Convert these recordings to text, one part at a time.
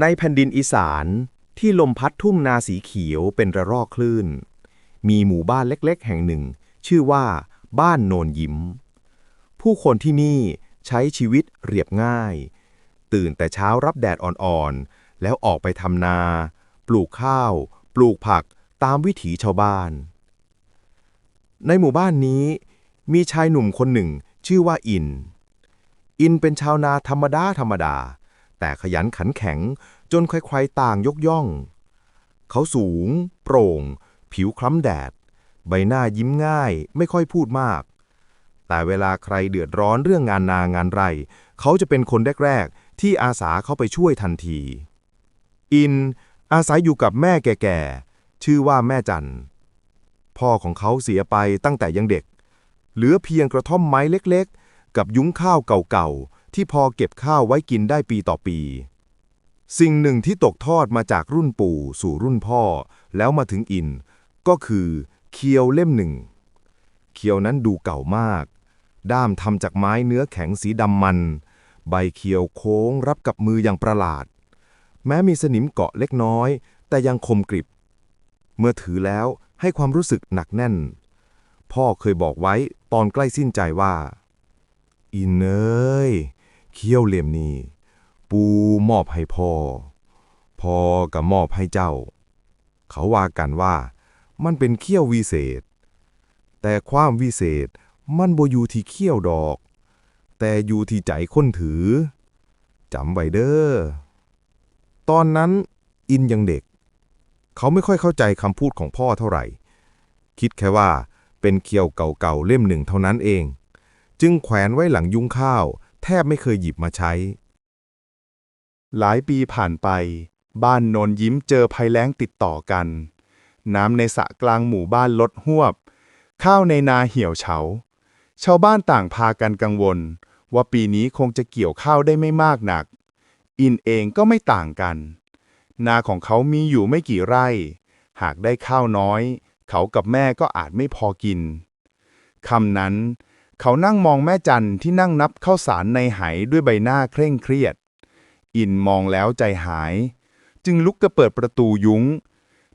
ในแผ่นดินอีสานที่ลมพัดทุ่งนาสีเขียวเป็นระรอกคลื่น มีหมู่บ้านเล็กๆ แห่งหนึ่ง ชื่อว่า บ้านโนนยิ้ม ผู้คนที่นี่ใช้ชีวิตเรียบง่าย ตื่นแต่เช้ารับแดดอ่อนๆ แล้วออกไปทำนา ปลูกข้าว ปลูกผักตามวิถีชาวบ้าน ในหมู่บ้านนี้ มีชายหนุ่มคนหนึ่งชื่อว่าอิน อินเป็นชาวนาธรรมดาธรรมดา แต่ขยันขันแข็ง จนใครๆต่างยกย่อง เขาสูง โปร่ง ผิวคล้ำแดด ใบหน้ายิ้มง่าย ไม่ค่อยพูดมาก แต่เวลาใครเดือดร้อนเรื่องงานนางานไร เขาจะเป็นคนแรกๆ ที่อาสาเข้าไปช่วยทันที อินอาศัยอยู่กับแม่แก่ๆ ชื่อว่าแม่จัน พ่อของเขาเสียไปตั้งแต่ยังเด็ก เหลือเพียงกระท่อมไม้เล็กๆ กับยุ้งข้าวเก่าๆ ที่พอเก็บข้าวไว้กินได้ปีต่อปี สิ่งหนึ่งที่ตกทอดมาจากรุ่นปู่สู่รุ่นพ่อ แล้วมาถึงอิน ก็คือ เคียวเล่มหนึ่ง เคียวนั้นดูเก่ามาก ด้ามทำจากไม้เนื้อแข็งสีดำมัน ใบเคียวโค้งรับกับมืออย่างประหลาด แม้มีสนิมเกาะเล็กน้อย แต่ยังคมกริบ เมื่อถือแล้วให้ความรู้สึกหนักแน่น พ่อเคยบอกไว้ตอนใกล้สิ้นใจว่าอินเอ้ย เคี้ยวเล่มนี้ ปูมอบให้พ่อ พ่อก็มอบให้เจ้า เขาว่ากันว่า มันเป็นเขี้ยววิเศษ แต่ความวิเศษมันบ่อยู่ที่เขี้ยวดอก แต่อยู่ที่ใจคนถือจำไว้เด้อตอนนั้นอินยังเด็ก เขาไม่ค่อยเข้าใจคำพูดของพ่อเท่าไหร่ คิดแค่ว่าเป็นเคียวเก่าๆเล่มหนึ่งเท่านั้นเอง จึงแขวนไว้หลังยุ้งข้าว แทบไม่เคยหยิบมาใช้ หลายปีผ่านไป บ้านโนนยิ้มเจอภัยแล้งติดต่อกัน น้ำในสระกลางหมู่บ้านลดหวบ ข้าวในนาเหี่ยวเฉา ชาวบ้านต่างพากันกังวล ว่าปีนี้คงจะเกี่ยวข้าวได้ไม่มากหนัก อินเองก็ไม่ต่างกัน นาของเขามีอยู่ไม่กี่ไร่ หากได้ข้าวน้อย เขากับแม่ก็อาจไม่พอกินคำนั้น เขานั่งมองแม่จันที่นั่งนับข้าวสารในไหด้วยใบหน้าเคร่งเครียด อินมองแล้วใจหาย จึงลุกกระเปิดประตูยุง้ง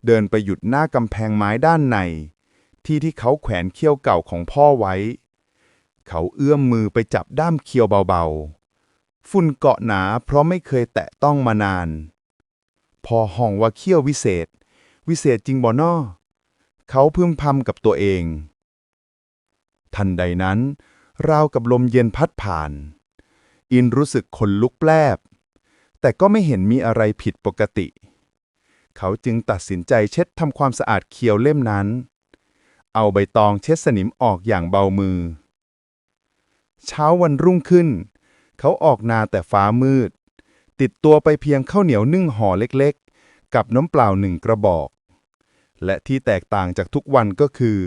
เดินไปหยุดหน้ากำแพงไม้ด้านใน ที่ที่เขาแขวนเขี้ยวเก่าของพ่อไว้ เขาเอื้อมมือไปจับด้ามเคี้ยวเบาๆ ฝุ่นเกาะหนาเพราะไม่เคยแตะต้องมานาน พอห้องว่าเขี้ยววิเศษ วิเศษจริงบ่นอเขาพึมพำกับตัวเอง ทันใดนั้น ราวกับลมเย็นพัดผ่าน อินรู้สึกขนลุกแปลบ แต่ก็ไม่เห็นมีอะไรผิดปกติ เขาจึงตัดสินใจเช็ดทำความสะอาดเคียวเล่มนั้น เอาใบตองเช็ดสนิมออกอย่างเบามือ เช้าวันรุ่งขึ้น เขาออกนาแต่ฟ้ามืด ติดตัวไปเพียงข้าวเหนียวนึ่งห่อเล็กๆ กับน้ำเปล่าหนึ่งกระบอก และที่แตกต่างจากทุกวันก็คือ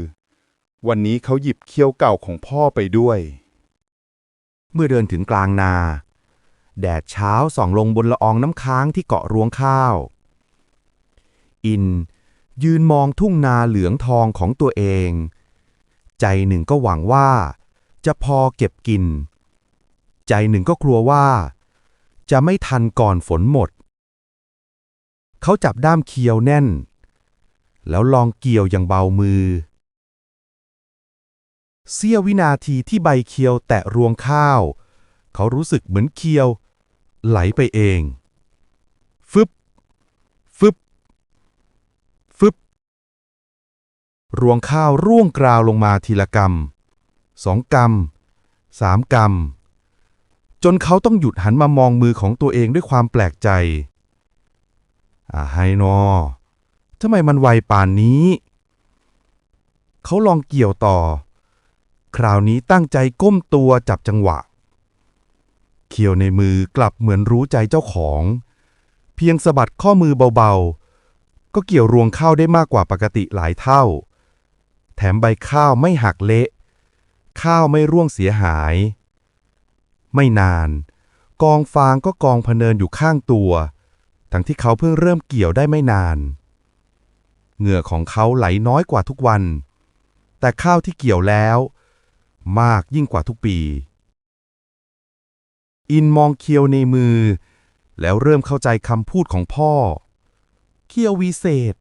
วันนี้เขาหยิบเคี้ยวเก่าของพ่อไปด้วย เมื่อเดินถึงกลางนา แดดเช้าส่องลงบนละอองน้ำค้างที่เกาะรวงข้าว อินยืนมองทุ่งนาเหลืองทองของตัวเอง ใจหนึ่งก็หวังว่า จะพอเก็บกิน ใจหนึ่งก็กลัวว่า จะไม่ทันก่อนฝนหมด เขาจับด้ามเคียวแน่น แล้วลองเกี่ยวอย่างเบามือ เสี้ยววินาทีที่ใบเคียวแตะรวงข้าว เขารู้สึกเหมือนเคียว ไหลไปเอง ฟึบ ฟึบ ฟึบ รวงข้าวร่วงกราวลงมาทีละกำสองกำสามกำจนเขาต้องหยุดหันมามองมือของตัวเองด้วยความแปลกใจอาไฮนอทำไมมันไวป่านนี้ เขาลองเกี่ยวต่อ คราวนี้ตั้งใจก้มตัวจับจังหวะเคียวในมือกลับเหมือนรู้ใจเจ้าของ เพียงสะบัดข้อมือเบาๆ ก็เกี่ยวรวงข้าวได้มากกว่าปกติหลายเท่า แถมใบข้าวไม่หักเละ ข้าวไม่ร่วงเสียหาย ไม่นาน กองฟางก็กองพเนินอยู่ข้างตัว ทั้งที่เขาเพิ่งเริ่มเกี่ยวได้ไม่นาน เหงื่อของเขาไหลน้อยกว่าทุกวัน แต่ข้าวที่เกี่ยวแล้ว มากยิ่งกว่าทุกปี อินมองเคียวในมือ แล้วเริ่มเข้าใจคำพูดของพ่อ เคียววิเศษ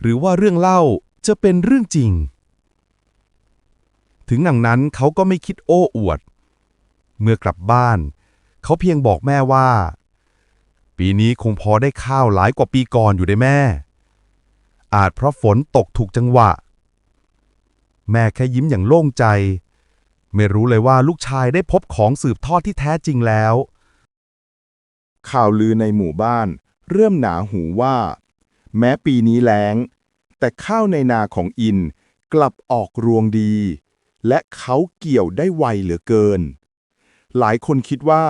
หรือว่าเรื่องเล่าจะเป็นเรื่องจริง ถึงหนังนั้นเขาก็ไม่คิดโอ้อวด เมื่อกลับบ้าน เขาเพียงบอกแม่ว่า ปีนี้คงพอได้ข้าวหลายกว่าปีก่อนอยู่ได้แม่ อาจเพราะฝนตกถูกจังหวะ แม่แค่ยิ้มอย่างโล่งใจ ไม่รู้เลยว่าลูกชายได้พบของสืบทอดที่แท้จริงแล้ว ข่าวลือในหมู่บ้าน เริ่มหนาหูว่า แม้ปีนี้แล้ง แต่ข้าวในนาของอินกลับออกรวงดี และเขาเกี่ยวได้ไวเหลือเกิน หลายคนคิดว่า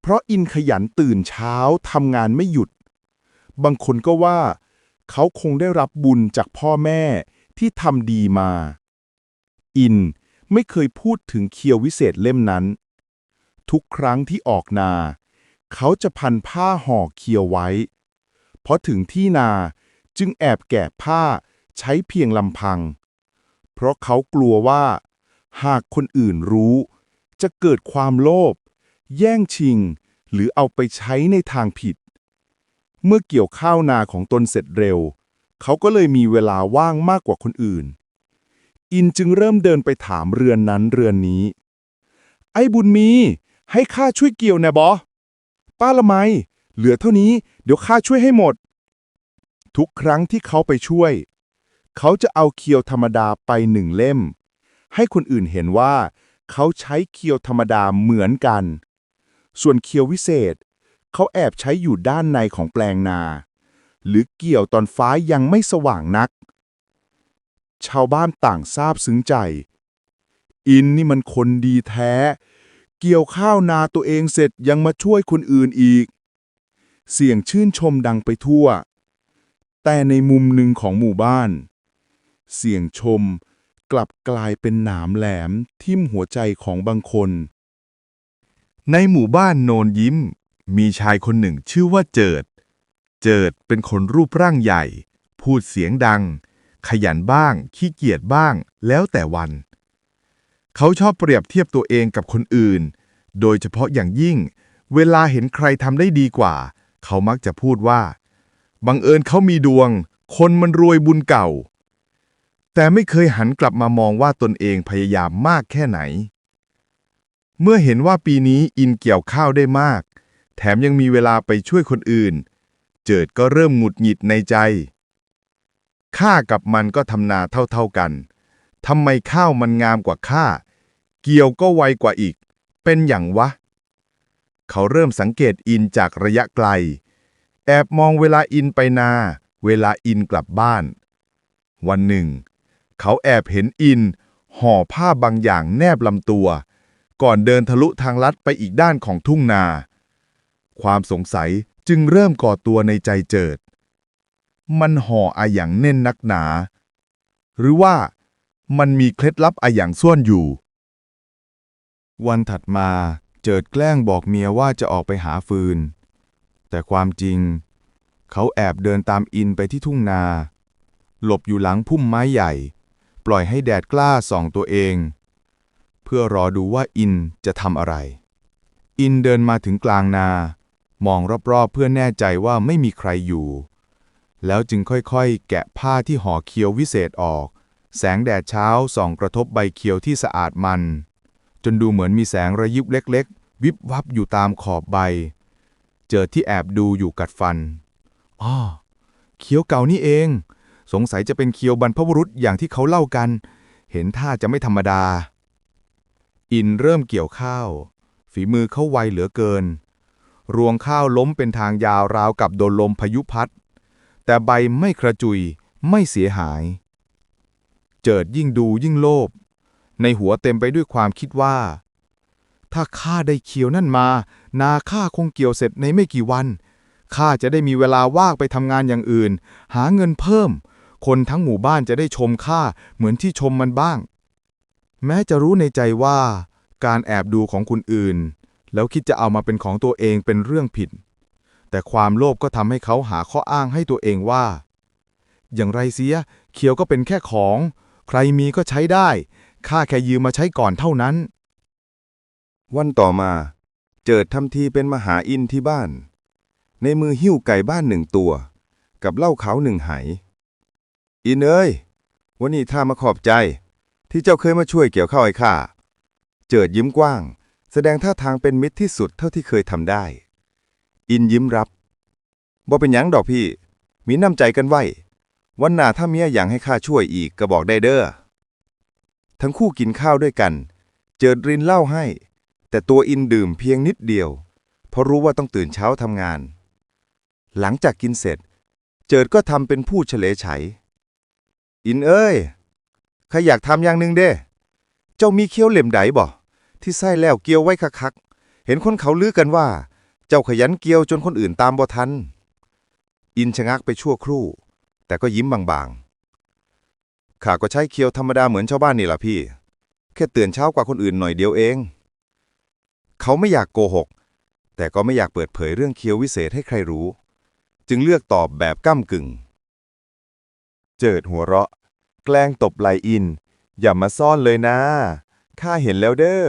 เพราะอินขยันตื่นเช้าทำงานไม่หยุด บางคนก็ว่า เขาคงได้รับบุญจากพ่อแม่ที่ทำดีมา อิน ไม่เคยพูดถึงเคียววิเศษเล่มนั้น ทุกครั้งที่ออกนา เขาจะพันผ้าห่อเคียวไว้ เพราะถึงที่นาจึงแอบแกะผ้าใช้เพียงลำพัง เพราะเขากลัวว่า หากคนอื่นรู้ จะเกิดความโลภแย่งชิง หรือเอาไปใช้ในทางผิด เมื่อเกี่ยวข้าวนาของตนเสร็จเร็ว เขาก็เลยมีเวลาว่างมากกว่าคนอื่น อินจึงเริ่มเดินไปถามเรือนนั้นเรือนนี้ ไอ้บุญมี ให้ข้าช่วยเกี่ยวแน่บอ ป้าละไม เหลือเท่านี้ เดี๋ยวข้าช่วยให้หมด ทุกครั้งที่เขาไปช่วย เขาจะเอาเคียวธรรมดาไปหนึ่งเล่ม ให้คนอื่นเห็นว่า เขาใช้เคียวธรรมดาเหมือนกัน ส่วนเคียววิเศษ เขาแอบใช้อยู่ด้านในของแปลงนา หรือเกี่ยวตอนฟ้ายังไม่สว่างนัก ชาวบ้านต่างทราบซึ้งใจ อินนี่มันคนดีแท้ เกี่ยวข้าวนาตัวเองเสร็จยังมาช่วยคนอื่นอีก เสียงชื่นชมดังไปทั่ว แต่ในมุมหนึ่งของหมู่บ้าน เสียงชมกลับกลายเป็นหนามแหลมทิ่มหัวใจของบางคน ในหมู่บ้านโนนยิ้ม มีชายคนหนึ่งชื่อว่าเจิด เจิดเป็นคนรูปร่างใหญ่ พูดเสียงดัง ขยันบ้าง ขี้เกียจบ้าง แล้วแต่วัน เขาชอบเปรียบเทียบตัวเองกับคนอื่น โดยเฉพาะอย่างยิ่ง เวลาเห็นใครทำได้ดีกว่า เขามักจะพูดว่า บังเอิญเขามีดวง คนมันรวยบุญเก่า แต่ไม่เคยหันกลับมามองว่าตนเองพยายามมากแค่ไหน เมื่อเห็นว่าปีนี้อินเกี่ยวข้าวได้มาก แถมยังมีเวลาไปช่วยคนอื่น เจิดก็เริ่มหงุดหงิดในใจ ข้ากับมันก็ทำนาเท่าๆกันทำไมข้าวมันงามกว่าข้า เกี่ยวก็ไวกว่าอีก เป็นอย่างวะ เขาเริ่มสังเกตอินจากระยะไกล แอบมองเวลาอินไปนา เวลาอินกลับบ้าน วันหนึ่ง เขาแอบเห็นอิน ห่อผ้าบางอย่างแนบลำตัว ก่อนเดินทะลุทางลัดไปอีกด้านของทุ่งนา ความสงสัยจึงเริ่มก่อตัวในใจเจิด มันห่ออะอย่างแน่นนักหนา หรือว่ามันมีเคล็ดลับอะอย่างซ่อนอยู่ วันถัดมาเจิดแกล้งบอกเมียว่าจะออกไปหาฟืน แต่ความจริง เขาแอบเดินตามอินไปที่ทุ่งนา หลบอยู่หลังพุ่มไม้ใหญ่ ปล่อยให้แดดกล้าส่องตัวเอง เพื่อรอดูว่าอินจะทำอะไร อินเดินมาถึงกลางนา มองรอบๆเพื่อแน่ใจว่าไม่มีใครอยู่ แล้วจึงค่อยๆ แกะผ้าที่ห่อเคียววิเศษออก แสงแดดเช้าส่องกระทบใบเคียวที่สะอาดมัน จนดูเหมือนมีแสงระยิบเล็กๆ วิบวับอยู่ตามขอบใบ เจอที่แอบดูอยู่กัดฟันอ้อเคียวเก่านี่เอง สงสัยจะเป็นเคียวบรรพบุรุษอย่างที่เขาเล่ากัน เห็นท่าจะไม่ธรรมดา อินเริ่มเกี่ยวข้าว ฝีมือเขาไวเหลือเกิน รวงข้าวล้มเป็นทางยาวราวกับโดนลมพายุพัด แต่ใบไม่กระจุยไม่เสียหาย เจิดยิ่งดูยิ่งโลภ ในหัวเต็มไปด้วยความคิดว่า ถ้าข้าได้เคียวนั่นมา นาข้าคงเกี่ยวเสร็จในไม่กี่วัน ข้าจะได้มีเวลาว่างไปทำงานอย่างอื่น หาเงินเพิ่ม คนทั้งหมู่บ้านจะได้ชมข้าเหมือนที่ชมมันบ้าง แม้จะรู้ในใจว่า การแอบดูของคนอื่น แล้วคิดจะเอามาเป็นของตัวเองเป็นเรื่องผิด แต่ความโลภก็ทำให้เขาหาข้ออ้างให้ตัวเองว่า อย่างไรเสียเคียวก็เป็นแค่ของ ใครมีก็ใช้ได้ ข้าแค่ยืมมาใช้ก่อนเท่านั้น วันต่อมา เจิดทำทีเป็นมหาอินที่บ้าน ในมือหิ้วไก่บ้านหนึ่งตัว กับเหล้าขาวหนึ่งไหอินเอ้ย วันนี้ท่ามาขอบใจ ที่เจ้าเคยมาช่วยเกี่ยวข้าวไอ้ข้า เจิดยิ้มกว้าง แสดงท่าทางเป็นมิตรที่สุดเท่าที่เคยทำได้ อินยิ้มรับบ่เป็นหยังดอกพี่ มีน้ำใจกันไว้ วันหน้าถ้าเมียอยากให้ข้าช่วยอีกก็บอกได้เด้อ ทั้งคู่กินข้าวด้วยกัน เจิดรินเหล้าให้ แต่ตัวอินดื่มเพียงนิดเดียว เพราะรู้ว่าต้องตื่นเช้าทำงาน หลังจากกินเสร็จ เจิดก็ทำเป็นผู้เฉลยไฉ อินเอ้ยข้าอยากทำอย่างหนึ่งเด้ เจ้ามีเคี้ยวเหล่มใดบ่ที่ไส้แล้วเกี่ยวไว้คักๆเห็นคนเขาลือกันว่า เจ้าขยันเกี่ยวจนคนอื่นตามบ่ทัน อินชะงักไปชั่วครู่ แต่ก็ยิ้มบางๆข้าก็ใช้เคียวธรรมดาเหมือนชาวบ้านนี่ล่ะพี่ แค่เตื่นเช้ากว่าคนอื่นหน่อยเดียวเอง เขาไม่อยากโกหก แต่ก็ไม่อยากเปิดเผยเรื่องเคียววิเศษให้ใครรู้ จึงเลือกตอบแบบก้ำกึ่ง เจิดหัวเราะ แกล้งตบไหลอิน อย่ามาซ่อนเลยนะข้าเห็นแล้วเด้อ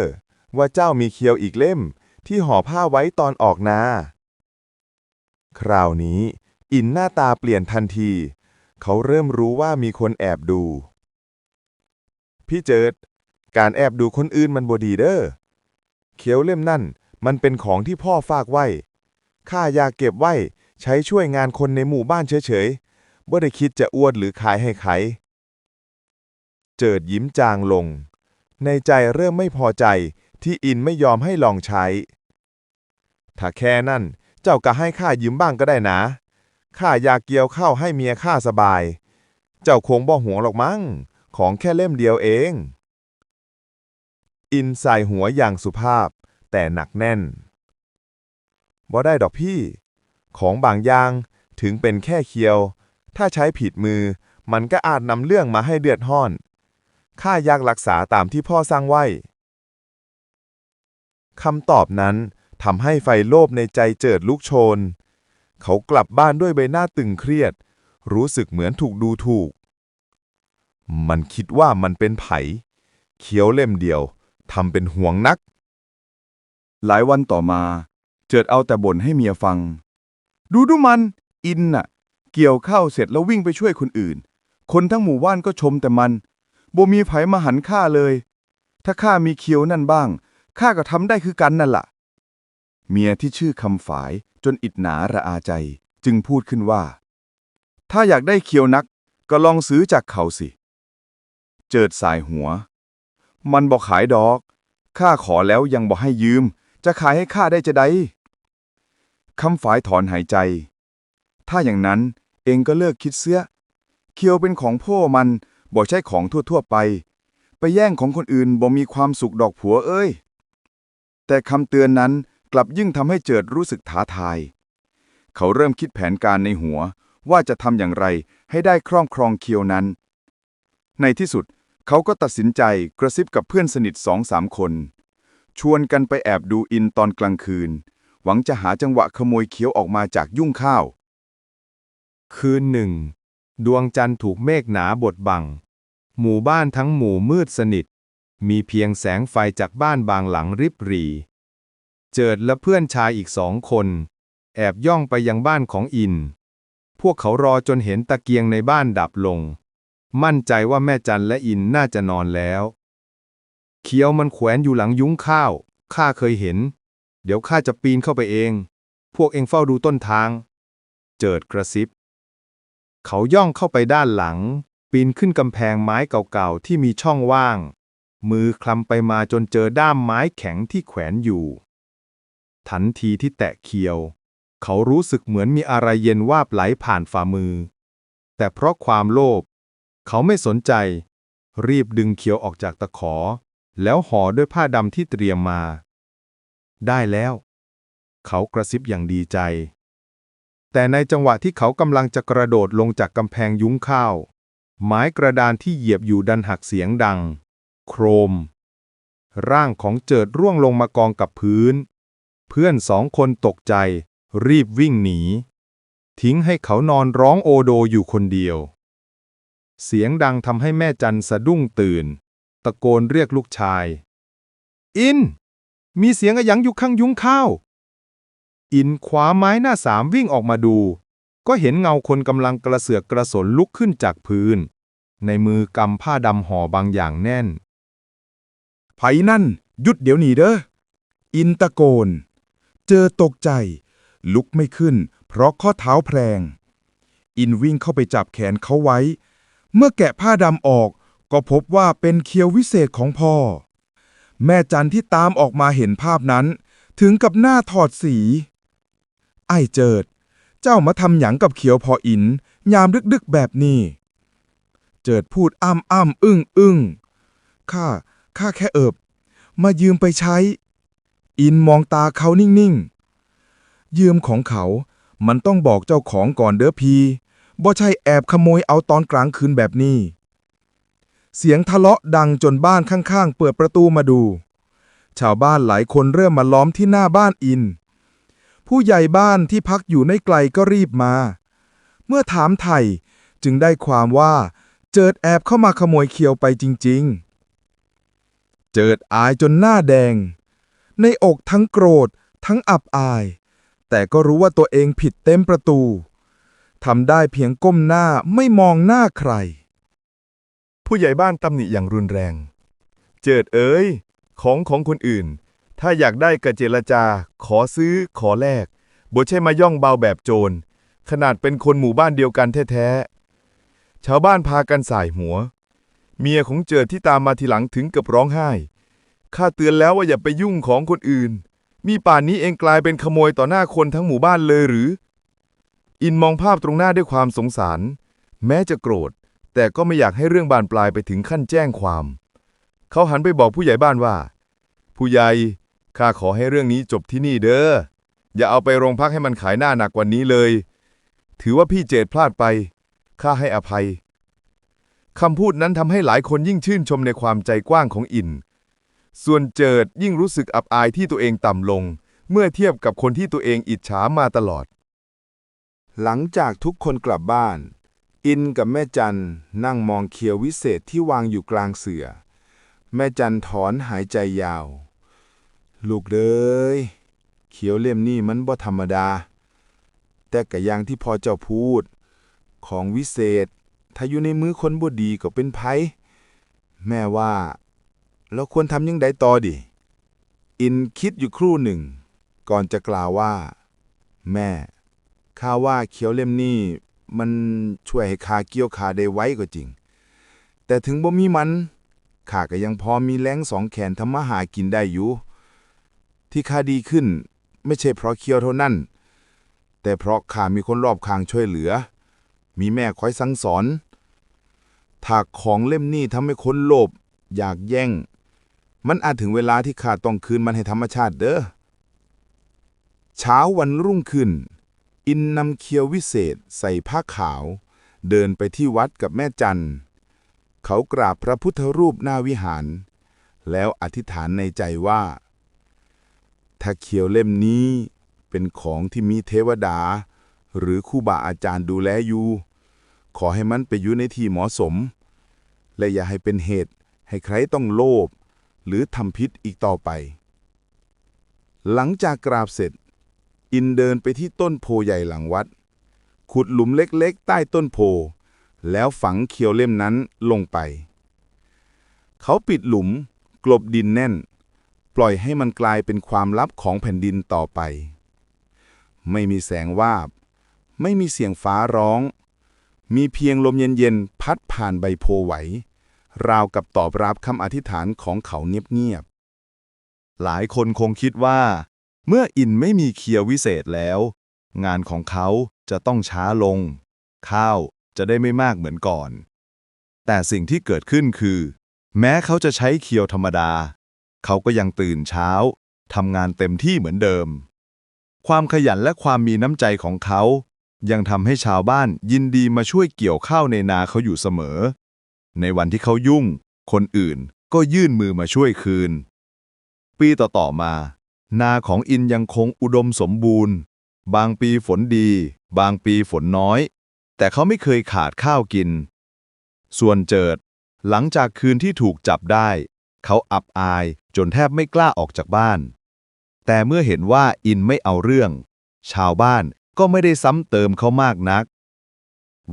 ว่าเจ้ามีเคียวอีกเล่ม ที่ห่อผ้าไว้ตอนออกนา คราวนี้ อินหน้าตาเปลี่ยนทันที เขาเริ่มรู้ว่ามีคนแอบดู พี่เจิด การแอบดูคนอื่นมันบดีเด้อ เขียวเล่มนั่น มันเป็นของที่พ่อฝากไว้ ข้าอยากเก็บไว้ ใช้ช่วยงานคนในหมู่บ้านเฉยๆบ่ได้คิดจะอวดหรือขายให้ใคร เจิดยิ้มจางลง ในใจเริ่มไม่พอใจที่อินไม่ยอมให้ลองใช้ ถ้าแค่นั่น เจ้าก็ให้ข้ายืมบ้างก็ได้นะข้าอยากเกี่ยวข้าวให้เมียข้าสบาย เจ้าคงบ่หวงหรอกมั้ง ของแค่เล่มเดียวเอง อินใส่หัวอย่างสุภาพ แต่หนักแน่นบ่ได้ดอกพี่ ของบางอย่างถึงเป็นแค่เคียว ถ้าใช้ผิดมือ มันก็อาจนำเรื่องมาให้เดือดห้อน ข้าอยากรักษาตามที่พ่อสร้างไว้ คำตอบนั้น ทำให้ไฟโลภในใจเจิดลุกโชน เขากลับบ้านด้วยใบหน้าตึงเครียด รู้สึกเหมือนถูกดูถูก มันคิดว่ามันเป็นไผเขียวเล่มเดียวทำเป็นห่วงนัก หลายวันต่อมา เจิดเอาแต่บ่นให้เมียฟัง ดูดูมัน อินน่ะ เกี่ยวข้าวเสร็จแล้ววิ่งไปช่วยคนอื่น คนทั้งหมู่บ้านก็ชมแต่มันบ่มีไผมาหันข้าเลย ถ้าข้ามีเคียวนั่นบ้างข้าก็ทำได้คือกันนั่นล่ะ เมียที่ชื่อคำฝายจนอิดหนาระอาใจ จึงพูดขึ้นว่า ถ้าอยากได้เคียวนัก ก็ลองซื้อจากเขาสิ เจิดสายหัว มันบอกขายดอก ข้าขอแล้วยังบอกให้ยืม จะขายให้ข้าได้จะได้คำฝายถอนหายใจ ถ้าอย่างนั้นเองก็เลิกคิดเสื้อเคียวเป็นของพ่อมันบ่ใช่ของทั่วๆไป ไปแย่งของคนอื่นบ่มีความสุขดอกผัวเอ้ย แต่คำเตือนนั้น กลับยิ่งทำให้เจิดรู้สึกท้าทาย เขาเริ่มคิดแผนการในหัวว่าจะทำอย่างไรให้ได้ครอบครองเคียวนั้น ในที่สุดเขาก็ตัดสินใจกระซิบกับเพื่อนสนิทสองสามคน ชวนกันไปแอบดูอินตอนกลางคืน หวังจะหาจังหวะขโมยเคี้ยวออกมาจากยุ่งข้าว คืนหนึ่ง ดวงจันทร์ถูกเมฆหนาบดบัง หมู่บ้านทั้งหมู่มืดสนิท มีเพียงแสงไฟจากบ้านบางหลังริบหรี่ เจิดและเพื่อนชายอีกสองคน แอบย่องไปยังบ้านของอิน พวกเขารอจนเห็นตะเกียงในบ้านดับลง มั่นใจว่าแม่จันและอินน่าจะนอนแล้วเคียวมันแขวนอยู่หลังยุ้งข้าวข้าเคยเห็น เดี๋ยวข้าจะปีนเข้าไปเอง พวกเองเฝ้าดูต้นทาง เจิดกระซิบ เขาย่องเข้าไปด้านหลัง ปีนขึ้นกำแพงไม้เก่าๆที่มีช่องว่าง มือคลำไปมาจนเจอด้ามไม้แข็งที่แขวนอยู่ ทันทีที่แตะเคียว เขารู้สึกเหมือนมีอะไรเย็นวาบไหลผ่านฝ่ามือ แต่เพราะความโลภเขาไม่สนใจ รีบดึงเคียวออกจากตะขอ แล้วห่อด้วยผ้าดำที่เตรียมมา ได้แล้ว เขากระซิบอย่างดีใจ แต่ในจังหวะที่เขากำลังจะกระโดดลงจากกำแพงยุ้งข้าว ไม้กระดานที่เหยียบอยู่ดันหักเสียงดัง โครม ร่างของเจิดร่วงลงมากองกับพื้น เพื่อนสองคนตกใจ รีบวิ่งหนี ทิ้งให้เขานอนร้องโอโดอยู่คนเดียว เสียงดังทำให้แม่จันสะดุ้งตื่น ตะโกนเรียกลูกชาย อิน มีเสียงอะยังอยู่ข้างยุ้งข้าว อินคว้าไม้หน้าสามวิ่งออกมาดู ก็เห็นเงาคนกำลังกระเสือกกระสนลุกขึ้นจากพื้น ในมือกำผ้าดำห่อบางอย่างแน่น ไผนั่น หยุดเดี๋ยวนี้เด้อ อินตะโกน เจอตกใจ ลุกไม่ขึ้น เพราะข้อเท้าแพลง อินวิ่งเข้าไปจับแขนเขาไว้ เมื่อแกะผ้าดำออก ก็พบว่าเป็นเคียววิเศษของพ่อ แม่จันที่ตามออกมาเห็นภาพนั้น ถึงกับหน้าถอดสี ไอ้เจิด เจ้ามาทำหยังกับเขียวพออิน ยามดึกๆแบบนี้ เจิดพูดอ้ำอ้ำอึ้งอึ้งข้าข้าแค่เอิบ มายืมไปใช้ อินมองตาเขานิ่งๆ เยืมของเขา มันต้องบอกเจ้าของก่อนเด้อพีบ่ใช่แอบขโมยเอาตอนกลางคืนแบบนี้ เสียงทะเลาะดังจนบ้านข้างๆ เปิดประตูมาดู ชาวบ้านหลายคนเริ่มมาล้อมที่หน้าบ้านอิน ผู้ใหญ่บ้านที่พักอยู่ในไกลก็รีบมา เมื่อถามไถ่จึงได้ความว่า เจิดแอบเข้ามาขโมยเคียวไปจริง ๆ เจิดอายจนหน้าแดง ในอกทั้งโกรธ ทั้งอับอาย แต่ก็รู้ว่าตัวเองผิดเต็มประตูทำได้เพียงก้มหน้าไม่มองหน้าใคร ผู้ใหญ่บ้านตำหนิอย่างรุนแรง เจิดเอ๋ยของของคนอื่น ถ้าอยากได้กระเจรจา ขอซื้อขอแลกบ่ใช่มาย่องเบาแบบโจร ขนาดเป็นคนหมู่บ้านเดียวกันแท้ๆชาวบ้านพากันสายหัว เมียของเจิดที่ตามมาทีหลังถึงกับร้องไห้ ข้าเตือนแล้วว่าอย่าไปยุ่งของคนอื่น มีป่านนี้เองกลายเป็นขโมยต่อหน้าคนทั้งหมู่บ้านเลยหรือ อินมองภาพตรงหน้าด้วยความสงสาร แม้จะโกรธ แต่ก็ไม่อยากให้เรื่องบานปลายไปถึงขั้นแจ้งความ เขาหันไปบอกผู้ใหญ่บ้านว่า ผู้ใหญ่ข้าขอให้เรื่องนี้จบที่นี่เด้อ อย่าเอาไปโรงพักให้มันขายหน้าหนักกว่านี้เลย ถือว่าพี่เจดพลาดไป ข้าให้อภัย คำพูดนั้นทำให้หลายคนยิ่งชื่นชมในความใจกว้างของอิน ส่วนเจิดยิ่งรู้สึกอับอายที่ตัวเองต่ำลง เมื่อเทียบกับคนที่ตัวเองอิจฉามาตลอด หลังจากทุกคนกลับบ้าน อินกับแม่จันนั่งมองเคียววิเศษที่วางอยู่กลางเสือ แม่จันถอนหายใจยาว ลูกเด้ยเขียวเล่มนี่มันบ่ธรรมดา แต่กะอย่างที่พอเจ้าพูด ของวิเศษ ถ้าอยู่ในมือคนบ่ดีก็เป็นไผแม่ว่า เราควรทำยังไงต่อดิอินคิดอยู่ครู่หนึ่ง ก่อนจะกล่าวว่า แม่ข้าว่าเขียวเล่มนี้มันช่วยให้ข้าเกี่ยวขาได้ไวก็จริง แต่ถึงบ่มีมันข้าก็ยังพอมีแรงสองแขนทำมาหากินได้อยู่ ที่ข้าดีขึ้นไม่ใช่เพราะเคียวเท่านั้น แต่เพราะข้ามีคนรอบข้างช่วยเหลือ มีแม่คอยสั่งสอน ถ้าของเล่มนี้ทำให้คนโลภอยากแย่ง มันอาจถึงเวลาที่ข้าต้องคืนมันให้ธรรมชาติเด้อ เช้าวันรุ่งขึ้น อินนำเคียววิเศษใส่ผ้าขาว เดินไปที่วัดกับแม่จัน เขากราบพระพุทธรูปหน้าวิหาร แล้วอธิษฐานในใจว่า ถ้าเคียวเล่มนี้เป็นของที่มีเทวดา หรือครูบาอาจารย์ดูแลอยู่ ขอให้มันไปอยู่ในที่เหมาะสม และอย่าให้เป็นเหตุให้ใครต้องโลภ หรือทำพิษอีกต่อไป หลังจากกราบเสร็จ อินเดินไปที่ต้นโพใหญ่หลังวัด ขุดหลุมเล็กๆ ใต้ต้นโพ แล้วฝังเขียวเล่มนั้นลงไป เขาปิดหลุม กลบดินแน่น ปล่อยให้มันกลายเป็นความลับของแผ่นดินต่อไป ไม่มีแสงวาบ ไม่มีเสียงฟ้าร้อง มีเพียงลมเย็นๆ พัดผ่านใบโพไหว ราวกับตอบรับคำอธิษฐานของเขาเงียบๆ หลายคนคงคิดว่า เมื่ออินไม่มีเคียววิเศษแล้ว งานของเขาจะต้องช้าลง ข้าวจะได้ไม่มากเหมือนก่อน แต่สิ่งที่เกิดขึ้นคือ แม้เขาจะใช้เคียวธรรมดา เขาก็ยังตื่นเช้าทำงานเต็มที่เหมือนเดิม ความขยันและความมีน้ำใจของเขา ยังทำให้ชาวบ้านยินดีมาช่วยเกี่ยวข้าวในนาเขาอยู่เสมอ ในวันที่เขายุ่ง คนอื่นก็ยื่นมือมาช่วยคืน ปีต่อๆมา นาของอินยังคงอุดมสมบูรณ์ บางปีฝนดี บางปีฝนน้อย แต่เขาไม่เคยขาดข้าวกิน ส่วนเจิด หลังจากคืนที่ถูกจับได้ เขาอับอายจนแทบไม่กล้าออกจากบ้าน แต่เมื่อเห็นว่าอินไม่เอาเรื่อง ชาวบ้านก็ไม่ได้ซ้ำเติมเขามากนัก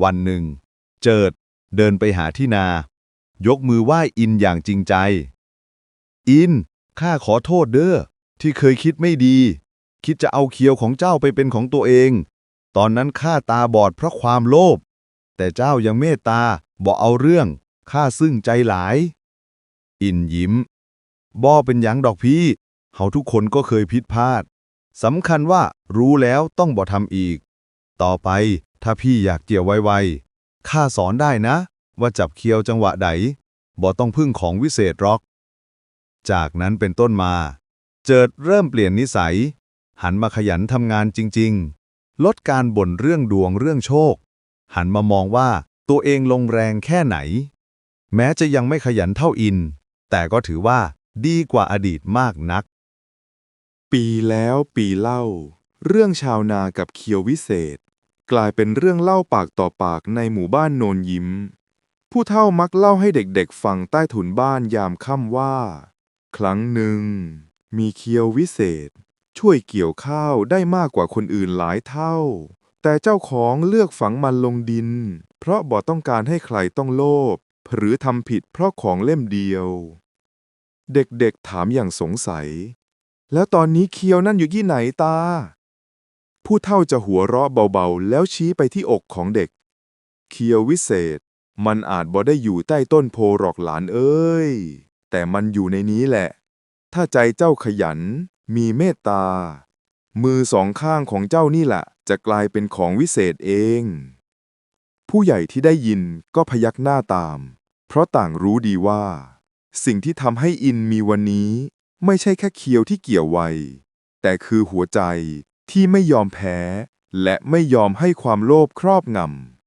วันหนึ่ง เจิด เดินไปหาที่นา ยกมือไหว้อินอย่างจริงใจ อิน ข้าขอโทษเด้อ ที่เคยคิดไม่ดี คิดจะเอาเคียวของเจ้าไปเป็นของตัวเอง ตอนนั้นข้าตาบอดเพราะความโลภ แต่เจ้ายังเมตตาบ่เอาเรื่อง ข้าซึ่งใจหลาย อินยิ้ม บ่เป็นหยังดอกพี่เฮาทุกคนก็เคยผิดพลาด สำคัญว่ารู้แล้วต้องบ่ทำอีก ต่อไปถ้าพี่อยากเกี่ยวไว ข้าสอนได้นะ ว่าจับเคียวจังหวะใดบ่ต้องพึ่งของวิเศษหรอก จากนั้นเป็นต้นมา เจิดเริ่มเปลี่ยนนิสัย หันมาขยันทำงานจริง ๆ ลดการบ่นเรื่องดวงเรื่องโชค หันมามองว่าตัวเองลงแรงแค่ไหน แม้จะยังไม่ขยันเท่าอิน แต่ก็ถือว่าดีกว่าอดีตมากนัก ปีแล้วปีเล่า เรื่องชาวนากับเคียววิเศษ กลายเป็นเรื่องเล่าปากต่อปากในหมู่บ้านโนนยิ้ม ผู้เฒ่ามักเล่าให้เด็กๆฟังใต้ถุนบ้านยามค่ำว่า ครั้งหนึ่ง มีเคียววิเศษ ช่วยเกี่ยวข้าวได้มากกว่าคนอื่นหลายเท่า แต่เจ้าของเลือกฝังมันลงดิน เพราะบ่ต้องการให้ใครต้องโลภหรือทำผิดเพราะของเล่มเดียว เด็กๆถามอย่างสงสัย แล้วตอนนี้เคียวนั่นอยู่ที่ไหนตา ผู้เฒ่าจะหัวเราะเบาๆ แล้วชี้ไปที่อกของเด็ก เคียววิเศษ มันอาจบ่ได้อยู่ใต้ต้นโพหรอกหลานเอ้ย แต่มันอยู่ในนี้แหละ ถ้าใจเจ้าขยัน มีเมตตา มือสองข้างของเจ้านี่แหละจะกลายเป็นของวิเศษเอง ผู้ใหญ่ที่ได้ยินก็พยักหน้าตาม เพราะต่างรู้ดีว่า สิ่งที่ทำให้อินมีวันนี้ ไม่ใช่แค่เคียวที่เกี่ยวไวแต่คือหัวใจ ที่ไม่ยอมแพ้ และไม่ยอมให้ความโลภครอบงำ